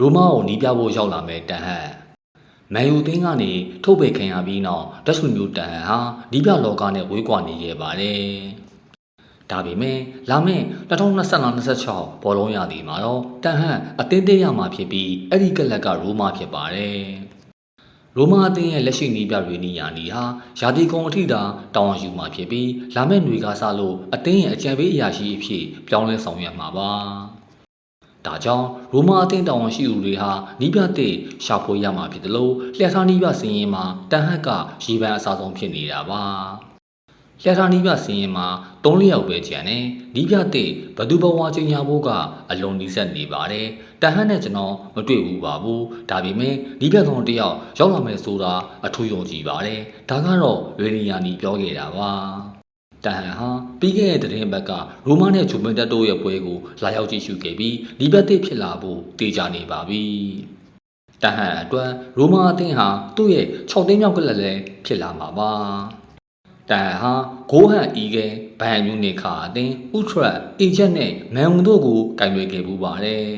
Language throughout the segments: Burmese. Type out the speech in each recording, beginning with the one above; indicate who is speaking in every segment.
Speaker 1: ရိုမာကိုနီးပြဖို့ရောက်လာမဲ့တန်ဟန်မန်ယူသင်းကနေထုတ်ပယ်ခံရပြီးနောက်ဒက်ဆွန်မျိုးတန်ဟန်ဟာနီးပြလောကနဲ့ဝေးကွာနေခဲ့ပါတယ်ဒါပေမဲ့လာမယ့်2025-26ဘောလုံးရသည်မှာတော့တန်ဟန်အသင်းသေးရမှာဖြစ်ပြီးအဲ့ဒီကလပ်ကရိုမာဖြစ်ပါတယ်ရိုမာအသင်းရဲ့လက်ရှိနီးပြတွေနီယာနီဟာယာတီကုံအထိတာတောင်းယူမှာဖြစ်ပြီးလာမယ့်ຫນွေကားစားလို့အသင်းရဲ့အကြံပေးအရာရှိအဖြစ်ပြောင်းလဲဆောင်ရွက်မှာပါ ဒါကြောင့်ရိုမာအသင်းတောင်းရှိသူတွေဟာနီးပြတဲ့ရှာဖွေရမှာဖြစ်တယ်လို့လျှက်ထားနီးပြစင်းရင်မှာတန်ဟက်ကရေပန်းအစားဆုံးဖြစ်နေတာပါလျှက်ထားနီးပြစင်းရင်မှာ၃လယောက်ပဲကျန်တယ်။နီးပြတဲ့ဘသူဘဝချင်းညာဖို့ကအလွန်နီးစပ်နေပါတယ်။တန်ဟန်နဲ့ကျွန်တော်မတွေ့ဘူးပါဘူး။ဒါပေမဲ့နီးပြကောင်တစ်ယောက်ရောက်လာမယ်ဆိုတာအထူးယုံကြည်ပါတယ်။ဒါကတော့ရေနီယာနီပြောခဲ့တာပါ။ တန်ဟန်ဟာပြီးခဲ့တဲ့သတင်းဘက်ကရိုမာနဲ့ဂျူမန်တက်တို့ရဲ့ပွဲကိုလာရောက်ကြည့်ရှုခဲ့ပြီးနီးပြတဲ့ဖြစ်လာဖို့တေချာနေပါပြီ။တန်ဟန်အတွက်ရိုမာအသင်းဟာသူ့ရဲ့6သိန်းမြောက်ကလပ်လည်းဖြစ်လာမှာပါ။တန်ဟန်ဟာဂိုးဟန်အီဂဲဘန်ယူနေခါအသင်းဥထရက်အေဂျင့်နဲ့မန်ဝုံတို့ကိုကင်တွယ်ခဲ့ပူပါတယ်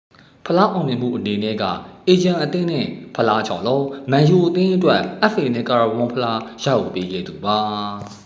Speaker 1: ။ဖလားအောင်မြင်မှုအနေနဲ့ကအေဂျင့်အသင်းနဲ့ဖလားချော်လုံးမန်ယူအသင်းအတွက် FA နဲ့ကာရာဝန်ဖလားရောက်ပေးခဲ့သူပါ။